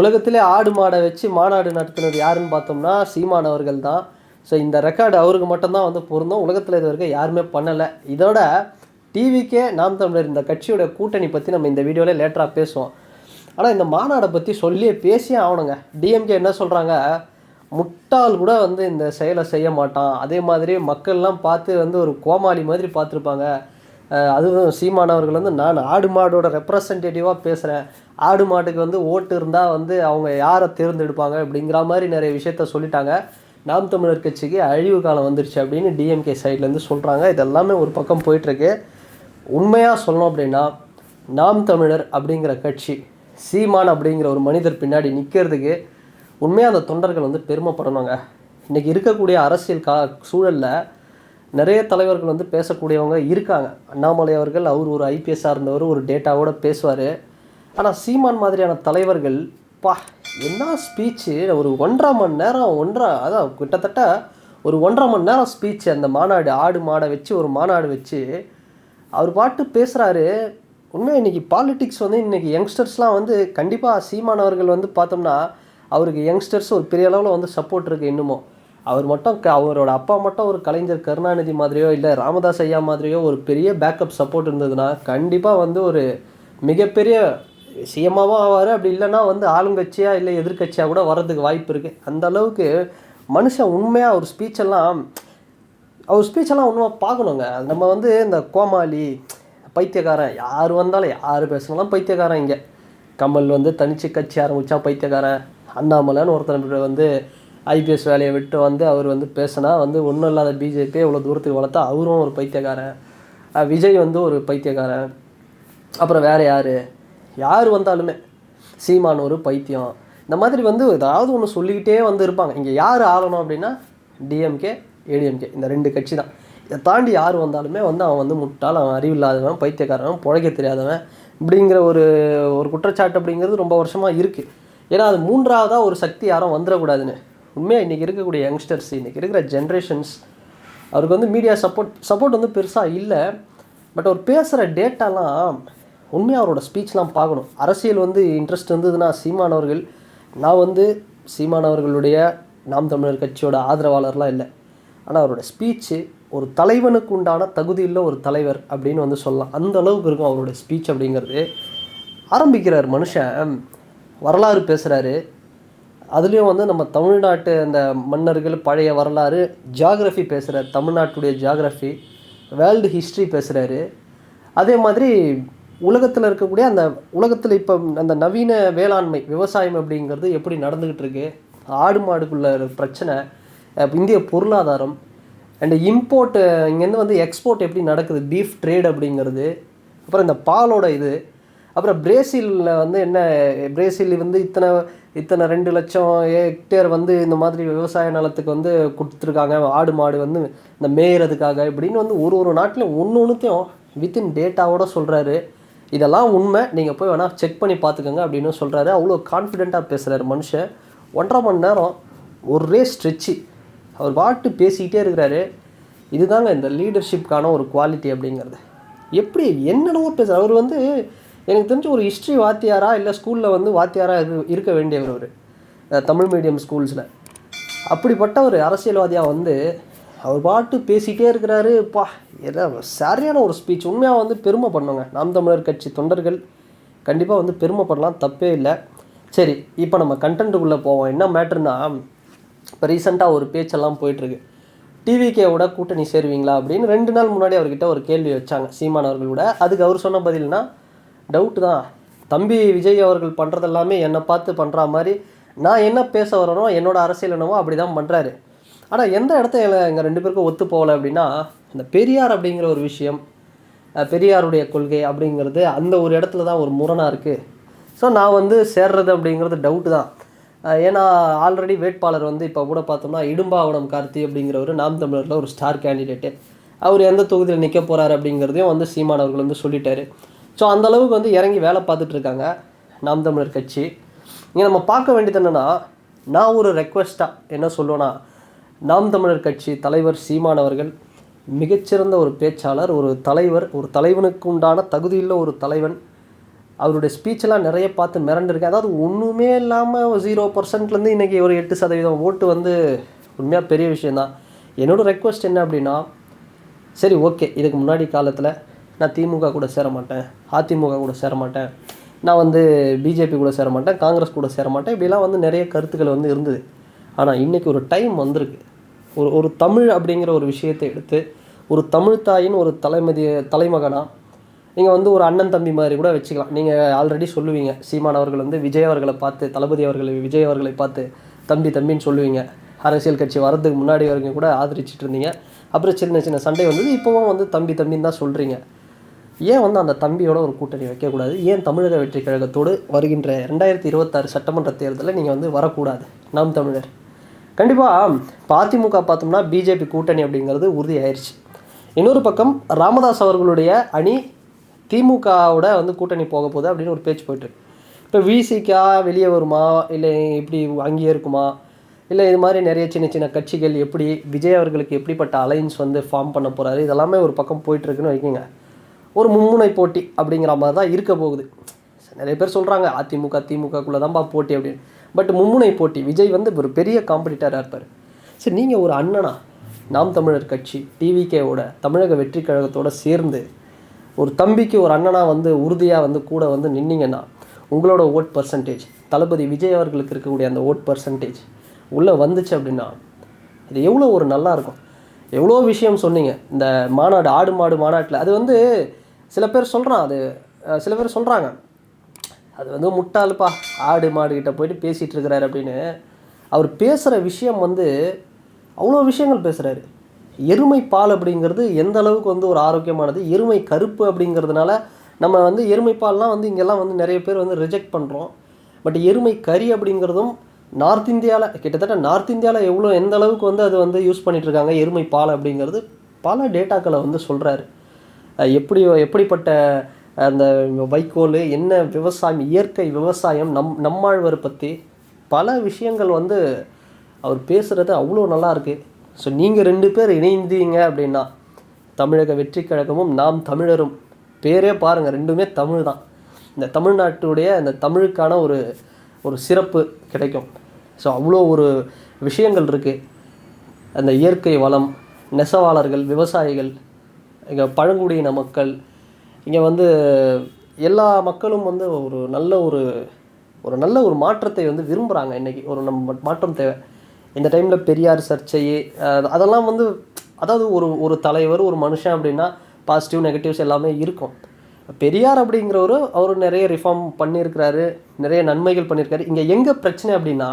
உலகத்திலே ஆடு மாடை வச்சு மாநாடு நடத்தினது யாருன்னு பார்த்தோம்னா சீமான் அவர்கள் தான் ஸோ இந்த ரெக்கார்டு அவருக்கு மட்டும்தான் வந்து பொருந்தும். உலகத்தில் இது வரைக்கும் யாருமே பண்ணலை. இதோட டிவிக்கே நாம் தமிழர் இந்த கட்சியோட கூட்டணி பற்றி நம்ம இந்த வீடியோவில் லேட்டராக பேசுவோம். ஆனால் இந்த மாநாடை பற்றி சொல்லியே பேசியே ஆகணுங்க. டிஎம்கே என்ன சொல்கிறாங்க முட்டாள் கூட வந்து இந்த செயலை செய்ய மாட்டான். அதே மாதிரி மக்கள்லாம் பார்த்து வந்து ஒரு கோமாளி மாதிரி பார்த்துருப்பாங்க. அதுவும் சீமானவர்கள் வந்து நான் ஆடு மாடோட ரெப்ரசன்டேட்டிவாக பேசுகிறேன் ஆடு மாட்டுக்கு வந்து ஓட்டு இருந்தால் வந்து அவங்க யாரை தேர்ந்தெடுப்பாங்க அப்படிங்கிற மாதிரி நிறைய விஷயத்த சொல்லிட்டாங்க. நாம் தமிழர் கட்சிக்கு அழிவு காலம் வந்துருச்சு அப்படின்னு டிஎம்கே சைட்லேருந்து சொல்கிறாங்க இதெல்லாமே ஒரு பக்கம் போயிட்டுருக்கு. உண்மையாக சொல்லணும் அப்படின்னா நாம் தமிழர் அப்படிங்கிற கட்சி சீமான் அப்படிங்கிற ஒரு மனிதர் பின்னாடி நிற்கிறதுக்கு உண்மையாக அந்த தொண்டர்கள் வந்து பெருமைப்படணுங்க. இன்றைக்கி இருக்கக்கூடிய அரசியல் கா சூழலில் நிறைய தலைவர்கள் வந்து பேசக்கூடியவங்க இருக்காங்க. அண்ணாமலை அவர்கள் அவர் ஒரு ஐபிஎஸ்ஸாக இருந்தவர் ஒரு டேட்டாவோட பேசுவார். ஆனால் சீமான் மாதிரியான தலைவர்கள் பா என்ன ஸ்பீச்சு ஒரு ஒன்றரை மணி நேரம் ஒன்றரை அதான் கிட்டத்தட்ட ஒரு ஒன்றரை மணி நேரம் ஸ்பீச் அந்த மாநாடு ஆடு மாடை வச்சு ஒரு மாநாடு வச்சு அவர் பாட்டு பேசுகிறாரு உண்மையாக இன்றைக்கி பாலிட்டிக்ஸ் வந்து இன்றைக்கி யங்ஸ்டர்ஸ்லாம் வந்து கண்டிப்பாக சீமானவர்கள் வந்து பார்த்தோம்னா அவருக்கு யங்ஸ்டர்ஸ் ஒரு பெரிய அளவில் வந்து சப்போர்ட் இருக்குது இன்னமும். அவர் மட்டும் க- அவரோட அப்பா மட்டும் ஒரு கலைஞர் கருணாநிதி மாதிரியோ இல்லை ராமதாஸ் ஐயா மாதிரியோ ஒரு பெரிய பேக்கப் சப்போர்ட் இருந்ததுன்னா கண்டிப்பாக வந்து ஒரு மிகப்பெரிய சிஎம்மாவும் ஆவார். அப்படி இல்லைன்னா வந்து ஆளுங்கட்சியாக இல்லை எதிர்க்கட்சியாக கூட வர்றதுக்கு வாய்ப்பு இருக்குது அந்த அளவுக்கு மனுஷன் உண்மையாக ஒரு ஸ்பீச்செல்லாம் அவர் ஸ்பீச்செல்லாம் ஒன்றும் பார்க்கணுங்க. நம்ம வந்து இந்த கோமாளி பைத்தியக்காரன் யார் வந்தாலும் யார் பேசினாலும் பைத்தியக்காரன் இங்கே. கமல் வந்து தனிச்சு கட்சி ஆரம்பித்தா பைத்தியக்காரன். அண்ணாமலைன்னு ஒருத்தன் வந்து ஐபிஎஸ் வேலையை விட்டு வந்து அவர் வந்து பேசினா வந்து ஒன்றும் இல்லாத பிஜேபி இவ்வளோ தூரத்துக்கு வளர்த்தா அவரும் ஒரு பைத்தியக்காரன். விஜய் வந்து ஒரு பைத்தியக்காரன். அப்புறம் வேறு யார்? யார் வந்தாலுமே சீமான் ஒரு பைத்தியம். இந்த மாதிரி வந்து ஏதாவது ஒன்று சொல்லிக்கிட்டே வந்து இருப்பாங்க. இங்கே யார் ஆளணும் அப்படின்னா டிஎம்கே ஏடிஎம்கே இந்த ரெண்டு கட்சி தான். இதை தாண்டி யார் வந்தாலுமே வந்து அவன் வந்து முட்டாள் அவன் அறிவில்லாதவன் பைத்தியக்காரன் பிழைக்க தெரியாதவன் இப்படிங்கிற ஒரு ஒரு குற்றச்சாட்டு அப்படிங்கிறது ரொம்ப வருஷமாக இருக்குது ஏன்னா அது மூன்றாவதாக ஒரு சக்தி யாரும் வந்துடக்கூடாதுன்னு. உண்மையாக இன்றைக்கி இருக்கக்கூடிய யங்ஸ்டர்ஸ் இன்றைக்கி இருக்கிற ஜென்ரேஷன்ஸ் அவருக்கு வந்து மீடியா சப்போர்ட் சப்போர்ட் வந்து பெருசாக இல்லை. பட் அவர் பேசுகிற டேட்டாலாம் உண்மையாக அவரோட ஸ்பீச்லாம் பார்க்கணும். அரசியல் வந்து இன்ட்ரெஸ்ட் இருந்ததுன்னா சீமான் அவர்கள் நான் வந்து சீமான் அவர்களுடைய நாம் தமிழர் கட்சியோட ஆதரவாளர்லாம் இல்லை. ஆனால் அவரோட ஸ்பீச்சு ஒரு தலைவனுக்கு உண்டான தகுதியில் ஒரு தலைவர் அப்படின்னு வந்து சொல்லலாம். அந்த அளவுக்கு இருக்கும் அவரோட ஸ்பீச் அப்படிங்கிறது. ஆரம்பிக்கிறார் மனுஷன் வரலாறு பேசுகிறாரு அதுலேயும் வந்து நம்ம தமிழ்நாட்டு அந்த மன்னர்கள் பழைய வரலாறு ஜியாகிரஃபி பேசுகிறார் தமிழ்நாட்டுடைய ஜியாகிரஃபி வேர்ல்டு ஹிஸ்ட்ரி பேசுகிறாரு அதே மாதிரி உலகத்தில் இருக்கக்கூடிய அந்த உலகத்தில் இப்போ அந்த நவீன வேளாண்மை விவசாயம் அப்படிங்கிறது எப்படி நடந்துக்கிட்டு இருக்கு? ஆடு மாடுக்குள்ள பிரச்சனை. இந்திய பொருளாதாரம் அண்ட் இம்போர்ட் இங்கேருந்து வந்து எக்ஸ்போர்ட் எப்படி நடக்குது? பீஃப் ட்ரேட் அப்படிங்கிறது. அப்புறம் இந்த பாலோட இது. அப்புறம் பிரேசிலில் வந்து என்ன பிரேசில் வந்து இத்தனை இத்தனை ரெண்டு லட்சம் ஹெக்டேர் வந்து இந்த மாதிரி விவசாய நிலத்துக்கு வந்து கொடுத்துருக்காங்க. ஆடு மாடு வந்து இந்த மேயறதுக்காக இப்படின்னு வந்து ஒரு ஒரு நாட்டிலையும் ஒன்று ஒன்றுத்தையும் வித்தின் டேட்டாவோட சொல்கிறாரு இதெல்லாம் உண்மை. நீங்கள் போய் வேணால் செக் பண்ணி பார்த்துக்கோங்க அப்படின்னு சொல்கிறாரு அவ்வளோ கான்ஃபிடெண்ட்டாக பேசுகிறாரு மனுஷன். ஒன்றரை மணி நேரம் ஒரே ஸ்ட்ரெச்சு அவர் பாட்டு பேசிக்கிட்டே இருக்கிறாரு. இதுதாங்க இந்த லீடர்ஷிப்கான ஒரு குவாலிட்டி அப்படிங்கிறது. எப்படி என்னென்னவோ பேசுகிறார் அவர் வந்து எனக்கு தெரிஞ்ச ஒரு ஹிஸ்ட்ரி வாத்தியாரா இல்லை ஸ்கூலில் வந்து வாத்தியாராக இரு- இருக்க வேண்டியவர் அவர். தமிழ் மீடியம் ஸ்கூல்ஸில் அப்படிப்பட்ட ஒரு அரசியல்வாதியாக வந்து அவர் பாட்டு பேசிகிட்டே இருக்கிறாரு. பா எதாவது சரியான ஒரு ஸ்பீச் உண்மையாக வந்து பெருமை பண்ணுங்க. நாம் தமிழர் கட்சி தொண்டர்கள் கண்டிப்பாக வந்து பெருமைப்படலாம் தப்பே இல்லை. சரி இப்போ நம்ம கண்டென்ட்டுக்குள்ளே போவோம். என்ன மேட்ருனா இப்போ ரீசெண்டாக ஒரு பேச்செல்லாம் போயிட்டுருக்கு. டிவிகேவோட கூட்டணி சேருவீங்களா அப்படின்னு ரெண்டு நாள் முன்னாடி அவர்கிட்ட ஒரு கேள்வி வச்சாங்க சீமான் அவர்களோட அதுக்கு அவர் சொன்ன பதில்னா டவுட்டு தான். தம்பி விஜய் அவர்கள் பண்ணுறது எல்லாமே என்னை பார்த்து பண்ணுற மாதிரி நான் என்ன பேச வரனோ என்னோட அரசியல் என்னவோ அப்படி தான் பண்ணுறாரு ஆனால் எந்த இடத்துல எங்கள் ரெண்டு பேருக்கும் ஒத்து போகலை அப்படின்னா இந்த பெரியார் அப்படிங்கிற ஒரு விஷயம் பெரியாருடைய கொள்கை அப்படிங்கிறது அந்த ஒரு இடத்துல தான் ஒரு முரணாக இருக்குது ஸோ நான் வந்து சேர்றது அப்படிங்கிறது டவுட்டு தான். ஏன்னா ஆல்ரெடி வேட்பாளர் வந்து இப்போ கூட பார்த்தோம்னா இடும்பாவனம் கார்த்தி அப்படிங்கிறவர் நாம் தமிழரில் ஒரு ஸ்டார் கேண்டிடேட்டு அவர் எந்த தொகுதியில் நிற்க போகிறாரு அப்படிங்கிறதையும் வந்து சீமானவர்கள் வந்து சொல்லிட்டாரு. ஸோ அந்த அளவுக்கு வந்து இறங்கி வேலை பார்த்துட்டு இருக்காங்க நாம் தமிழர் கட்சி. இங்கே நம்ம பார்க்க வேண்டியது என்னென்னா நான் ஒரு ரெக்வெஸ்ட்டாக என்ன சொல்லுவேன்னா நாம் தமிழர் கட்சி தலைவர் சீமான் அவர்கள் மிகச்சிறந்த ஒரு பேச்சாளர் ஒரு தலைவர் ஒரு தலைவனுக்கு உண்டான தகுதியுள்ள ஒரு தலைவன். அவருடைய ஸ்பீச்செல்லாம் நிறைய பார்த்து மிரண்டிருக்கேன். அதாவது ஒன்றுமே இல்லாமல் ஜீரோ பர்சன்ட்லேருந்து இன்றைக்கி ஒரு எட்டு சதவீதம் ஓட்டு வந்து உண்மையாக பெரிய விஷயந்தான் என்னோடய ரெக்வஸ்ட் என்ன அப்படின்னா சரி ஓகே இதுக்கு முன்னாடி காலத்தில் நான் திமுக கூட சேர மாட்டேன் அதிமுக கூட சேர மாட்டேன் நான் வந்து பிஜேபி கூட சேர மாட்டேன் காங்கிரஸ் கூட சேர மாட்டேன் இப்படிலாம் வந்து நிறைய கருத்துக்கள் வந்து இருந்தது. ஆனால் இன்றைக்கி ஒரு டைம் வந்திருக்கு. ஒரு ஒரு தமிழ் அப்படிங்கிற ஒரு விஷயத்தை எடுத்து ஒரு தமிழ் தாயின் ஒரு தலைமதி தலைமகனாக நீங்கள் வந்து ஒரு அண்ணன் தம்பி மாதிரி கூட வச்சுக்கலாம். நீங்கள் ஆல்ரெடி சொல்லுவீங்க சீமான் அவர்கள் வந்து விஜய் அவர்களை பார்த்து தளபதி அவர்களை விஜய் அவர்களை பார்த்து தம்பி தம்பின்னு சொல்லுவீங்க. அரசியல் கட்சி வரதுக்கு முன்னாடி வரைக்கும் கூட ஆதரிச்சிட்டு இருந்தீங்க. அப்புறம் சின்ன சின்ன சண்டை வந்தது இப்போவும் வந்து தம்பி தம்பின்னு தான் சொல்கிறீங்க ஏன் வந்து அந்த தம்பியோட ஒரு கூட்டணி வைக்கக்கூடாது? ஏன் தமிழக வெற்றி கழகத்தோடு வருகின்ற ரெண்டாயிரத்தி இருபத்தாறு சட்டமன்ற தேர்தலில் நீங்கள் வந்து வரக்கூடாது? நாம் தமிழர். கண்டிப்பாக இப்போ அதிமுக பார்த்தோம்னா பிஜேபி கூட்டணி அப்படிங்கிறது உறுதி இன்னொரு பக்கம் ராமதாஸ் அவர்களுடைய அணி திமுகவோட வந்து கூட்டணி போக போகுது அப்படின்னு ஒரு பேச்சு போயிட்டு இப்போ விசிகா வெளியே வருமா? இல்லை இப்படி அங்கேயே இருக்குமா? இல்லை இது மாதிரி நிறைய சின்ன சின்ன கட்சிகள் எப்படி விஜய் அவர்களுக்கு எப்படிப்பட்ட அலைன்ஸ் வந்து ஃபார்ம் பண்ண போகிறாரு இதெல்லாமே ஒரு பக்கம் போயிட்டுருக்குன்னு வைக்கிங்க. ஒரு மும்முனை போட்டி அப்படிங்கிற மாதிரி தான் இருக்க போகுது. நிறைய பேர் சொல்கிறாங்க அதிமுக திமுகக்குள்ளே தான்ப்பா போட்டி அப்படின்னு. பட் மும்முனை போட்டி விஜய் வந்து ஒரு பெரிய காம்படிட்டராக இருப்பார். சரி நீங்கள் ஒரு அண்ணனா நாம் தமிழர் கட்சி டிவிகேவோட தமிழக வெற்றி கழகத்தோட சேர்ந்து ஒரு தம்பிக்கு ஒரு அண்ணனாக வந்து உறுதியாக வந்து கூட வந்து நின்னீங்கன்னா உங்களோட ஓட் பர்சன்டேஜ் தளபதி விஜய் அவர்களுக்கு இருக்கக்கூடிய அந்த ஓட் பர்சன்டேஜ் உள்ளே வந்துச்சு அப்படின்னா இது எவ்வளோ ஒரு நல்லா இருக்கும். எவ்வளோ விஷயம் சொன்னீங்க. இந்த மாநாடு ஆடு மாடு மாநாட்டில் அது வந்து சில பேர் சொல்கிறான் அது சில பேர் சொல்கிறாங்க அது வந்து முட்டாளுப்பா ஆடு மாடு போயிட்டு பேசிகிட்டு இருக்கிறாரு அப்படின்னு. அவர் பேசுகிற விஷயம் வந்து அவ்வளோ விஷயங்கள் பேசுகிறாரு எருமை பால் அப்படிங்கிறது எந்த அளவுக்கு வந்து ஒரு ஆரோக்கியமானது? எருமை கருப்பு அப்படிங்கிறதுனால நம்ம வந்து எருமை பால்லாம் வந்து இங்கெல்லாம் வந்து நிறைய பேர் வந்து ரிஜெக்ட் பண்ணுறோம் பட் எருமை கறி அப்படிங்கிறதும் நார்த் இந்தியாவில் கிட்டத்தட்ட நார்த் இந்தியாவில் எவ்வளோ எந்த அளவுக்கு வந்து அது வந்து யூஸ் பண்ணிகிட்ருக்காங்க இருக்காங்க? எருமை பால் அப்படிங்கிறது பல டேட்டாக்களை வந்து சொல்கிறாரு எப்படி எப்படிப்பட்ட அந்த வைக்கோல் என்ன விவசாயம் இயற்கை விவசாயம் நம் நம்மாழ்வர் பற்றி பல விஷயங்கள் வந்து அவர் பேசுகிறது அவ்வளோ நல்லாயிருக்கு ஸோ நீங்கள் ரெண்டு பேர் இணைந்தீங்க அப்படின்னா தமிழக வெற்றி கழகமும் நாம் தமிழரும் பேரே பாருங்கள் ரெண்டுமே தமிழ் தான். இந்த தமிழ்நாட்டுடைய இந்த தமிழுக்கான ஒரு ஒரு சிறப்பு கிடைக்கும். ஸோ அவ்வளோ ஒரு விஷயங்கள் இருக்குது அந்த இயற்கை வளம் நெசவாளர்கள் விவசாயிகள் இங்கே பழங்குடியின மக்கள் இங்கே வந்து எல்லா மக்களும் வந்து ஒரு நல்ல ஒரு ஒரு நல்ல ஒரு மாற்றத்தை வந்து விரும்புகிறாங்க இன்றைக்கி ஒரு நம்ம மாற்றம் தேவை. இந்த டைமில் பெரியார் சர்ச்சை அதெல்லாம் வந்து அதாவது ஒரு ஒரு தலைவர் ஒரு மனுஷன் அப்படின்னா பாசிட்டிவ் நெகட்டிவ்ஸ் எல்லாமே இருக்கும். பெரியார் அப்படிங்கிறவரு அவர் நிறைய ரிஃபார்ம் பண்ணியிருக்கிறாரு நிறைய நன்மைகள் பண்ணியிருக்காரு. இங்கே எங்கே பிரச்சனை அப்படின்னா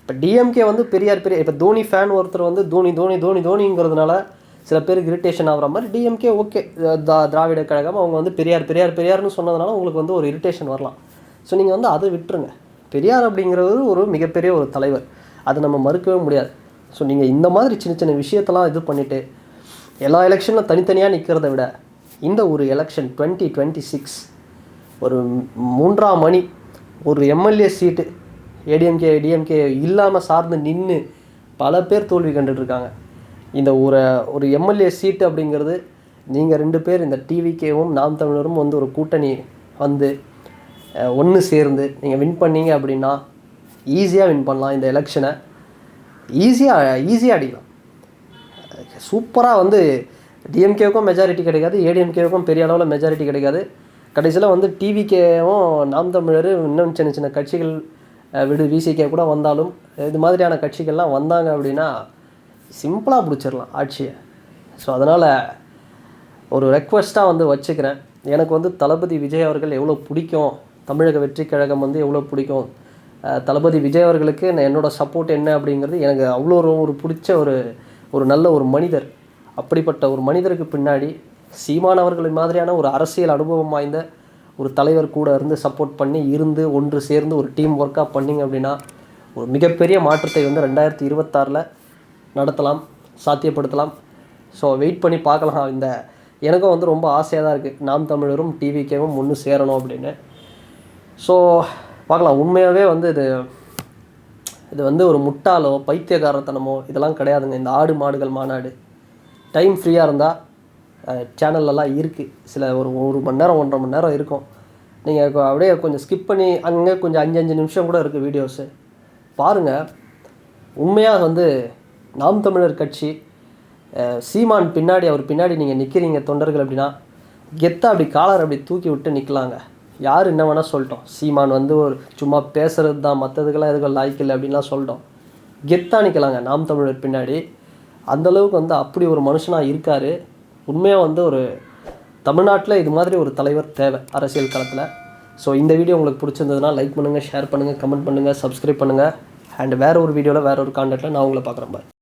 இப்போ டிஎம்கே வந்து பெரியார் பெரிய இப்போ தோனி ஃபேன் ஒருத்தர் வந்து தோனி தோனி தோனி தோனிங்கிறதுனால சில பேருக்கு இரிட்டேஷன் ஆகிற மாதிரி டிஎம்கே ஓகே திராவிட கழகம் அவங்க வந்து பெரியார் பெரியார் பெரியார்னு சொன்னதுனால உங்களுக்கு வந்து ஒரு இரிட்டேஷன் வரலாம். ஸோ நீங்கள் வந்து அதை விட்டுருங்க. பெரியார் அப்படிங்கிறவர் ஒரு மிகப்பெரிய ஒரு தலைவர். அதை நம்ம மறுக்கவே முடியாது. ஸோ நீங்கள் இந்த மாதிரி சின்ன சின்ன விஷயத்தெல்லாம் இது பண்ணிவிட்டு எல்லா எலெக்ஷனில் தனித்தனியாக நிற்கிறத விட இந்த ஒரு எலெக்ஷன் டுவெண்ட்டி டுவெண்ட்டி சிக்ஸ் ஒரு மூன்றாம் மணி ஒரு எம்எல்ஏ சீட்டு ஏடிஎம்கே டிஎம்கே இல்லாமல் சார்ந்து நின்று பல பேர் தோல்வி கண்டுட்ருக்காங்க இந்த ஒரு ஒரு எம்எல்ஏ சீட்டு அப்படிங்கிறது நீங்கள் ரெண்டு பேர் இந்த டிவிகேவும் நாம் தமிழரும் வந்து ஒரு கூட்டணி வந்து ஒன்று சேர்ந்து நீங்கள் வின் பண்ணீங்க அப்படின்னா ஈஸியாக வின் பண்ணலாம் இந்த எலெக்ஷனை ஈஸியாக ஈஸியாக அடிக்கலாம். சூப்பராக வந்து டிஎம்கேவுக்கும் மெஜாரிட்டி கிடைக்காது ஏடிஎம்கேவுக்கும் பெரிய அளவில் மெஜாரிட்டி கிடைக்காது. கடைசியில் வந்து டிவிகேவும் நாம் தமிழர் இன்னும் சின்ன சின்ன கட்சிகள் விடு விசிகே கூட வந்தாலும் இது மாதிரியான கட்சிகள்லாம் வந்தாங்க அப்படின்னா சிம்பிளாக பிடிச்சிடலாம் ஆட்சியை. ஸோ அதனால் ஒரு ரெக்வெஸ்ட்டாக வந்து வச்சுக்கிறேன். எனக்கு வந்து தளபதி விஜய் அவர்கள் எவ்வளோ பிடிக்கும்? தமிழக வெற்றி கழகம் வந்து எவ்வளோ பிடிக்கும்? தளபதி விஜய் அவர்களுக்கு நான் என்னோட சப்போர்ட் என்ன அப்படிங்கிறது எனக்கு அவ்வளோ ஒரு பிடிச்ச ஒரு ஒரு நல்ல ஒரு மனிதர். அப்படிப்பட்ட ஒரு மனிதருக்கு பின்னாடி சீமான் மாதிரியான ஒரு அரசியல் அனுபவம் வாய்ந்த ஒரு தலைவர் கூட இருந்து சப்போர்ட் பண்ணி இருந்து ஒன்று சேர்ந்து ஒரு டீம் ஒர்க்காக பண்ணிங்க அப்படின்னா ஒரு மிகப்பெரிய மாற்றத்தை வந்து ரெண்டாயிரத்தி இருபத்தாறில் நடத்தலாம் சாத்தியப்படுத்தலாம். ஸோ வெயிட் பண்ணி பார்க்கலாம். இந்த எனக்கும் வந்து ரொம்ப ஆசையாக தான் இருக்குது நாம் தமிழரும் டிவிக்கேவும் ஒன்று சேரணும் அப்படின்னு. ஸோ பார்க்கலாம். உண்மையாகவே வந்து இது இது வந்து ஒரு முட்டாளோ பைத்தியகாரத்தனமோ இதெல்லாம் கிடையாதுங்க. இந்த ஆடு மாடுகள் மாநாடு. டைம் ஃப்ரீயாக இருந்தால் சேனல்லலாம் இருக்குது சில ஒரு ஒரு மணி நேரம் ஒன்றரை மணி நேரம் இருக்கும். நீங்கள் அப்படியே கொஞ்சம் ஸ்கிப் பண்ணி அங்கே கொஞ்சம் அஞ்சு அஞ்சு நிமிஷம் கூட இருக்குது வீடியோஸு பாருங்கள் உண்மையாக வந்து நாம் தமிழர் கட்சி சீமான் பின்னாடி அவர் பின்னாடி நீங்கள் நிற்கிறீங்க தொண்டர்கள் அப்படின்னா கெத்தா அப்படி காலர் அப்படி தூக்கி விட்டு நிற்கலாங்க யார் என்ன வேணால் சொல்லிட்டோம். சீமான் வந்து ஒரு சும்மா பேசுறது தான் மற்றதுக்கெல்லாம் எதுக்கும் லாய்க்கில்லை அப்படின்லாம் சொல்லிட்டோம். கெத்தா நிற்கலாங்க நாம் தமிழர் பின்னாடி. அந்த அளவுக்கு வந்து அப்படி ஒரு மனுஷனாக இருக்கார். உண்மையாக வந்து ஒரு தமிழ்நாட்டில் இது மாதிரி ஒரு தலைவர் தேவை அரசியல் களத்தில். ஸோ இந்த வீடியோ உங்களுக்கு பிடிச்சிருந்ததுன்னா லைக் பண்ணுங்கள் ஷேர் பண்ணுங்கள் கமெண்ட் பண்ணுங்கள் சப்ஸ்கிரைப் பண்ணுங்கள் அண்ட் வேறு ஒரு வீடியோவில் வேறு ஒரு கான்டெக்ட்டில் நான் உங்களை பார்க்குறேன். பாய்